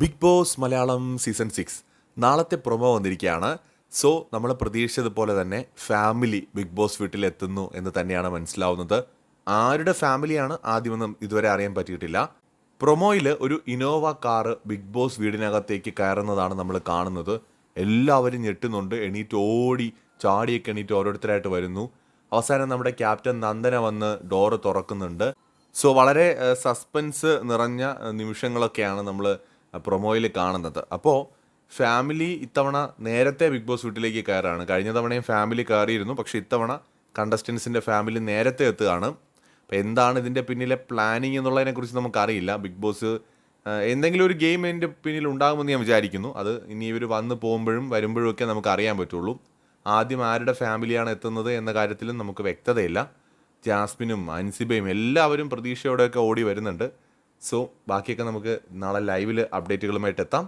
Big Boss Malayalam season six. നാളത്തെ promo വന്നിരിക്കുകയാണ്. So നമ്മൾ പ്രതീക്ഷിച്ചതുപോലെ തന്നെ ഫാമിലി ബിഗ് ബോസ് വീട്ടിൽ എത്തുന്നു എന്ന് തന്നെയാണ് മനസ്സിലാവുന്നത്. ആരുടെ ഫാമിലിയാണ് ആദ്യമൊന്നും ഇതുവരെ അറിയാൻ പറ്റിയിട്ടില്ല. പ്രൊമോയിൽ ഒരു ഇനോവ കാറ് ബിഗ് ബോസ് വീടിനകത്തേക്ക് കയറുന്നതാണ് നമ്മൾ കാണുന്നത്. എല്ലാവരും ഞെട്ടുന്നുണ്ട്. എണീറ്റ് ഓടി ചാടിയൊക്കെ എണീറ്റ് ഓരോരുത്തരായിട്ട് വരുന്നു. അവസാനം നമ്മുടെ ക്യാപ്റ്റൻ നന്ദന വന്ന് ഡോറ് തുറക്കുന്നുണ്ട്. സോ വളരെ സസ്പെൻസ് നിറഞ്ഞ നിമിഷങ്ങളൊക്കെയാണ് നമ്മൾ പ്രൊമോയിൽ കാണുന്നത്. അപ്പോൾ ഫാമിലി ഇത്തവണ നേരത്തെ ബിഗ് ബോസ് വീട്ടിലേക്ക് കയറാണ്. കഴിഞ്ഞ തവണയും ഫാമിലി കയറിയിരുന്നു. പക്ഷേ ഇത്തവണ കണ്ടസ്റ്റൻസിന്റെ ഫാമിലി നേരത്തെ എത്തുകയാണ്. അപ്പോൾ എന്താണ് ഇതിന്റെ പിന്നിലെ പ്ലാനിങ് എന്നുള്ളതിനെക്കുറിച്ച് നമുക്കറിയില്ല. ബിഗ് ബോസ് എന്തെങ്കിലും ഒരു ഗെയിം എന്റെ പിന്നിൽ ഉണ്ടാകുമെന്ന് ഞാൻ വിചാരിക്കുന്നു. അത് ഇനി ഇവർ വന്ന് പോകുമ്പോഴും വരുമ്പോഴും ഒക്കെ നമുക്ക് അറിയാൻ പറ്റുള്ളൂ. ആദ്യം ആരുടെ ഫാമിലിയാണ് എത്തുന്നത് എന്ന കാര്യത്തിലും നമുക്ക് വ്യക്തതയില്ല. ജാസ്മിനും അൻസിബയും എല്ലാവരും പ്രതീക്ഷയോടെയൊക്കെ ഓടി വരുന്നുണ്ട്. സോ ബാക്കിയൊക്കെ നമുക്ക് നാളെ ലൈവിൽ അപ്ഡേറ്റുകളുമായിട്ട് എത്താം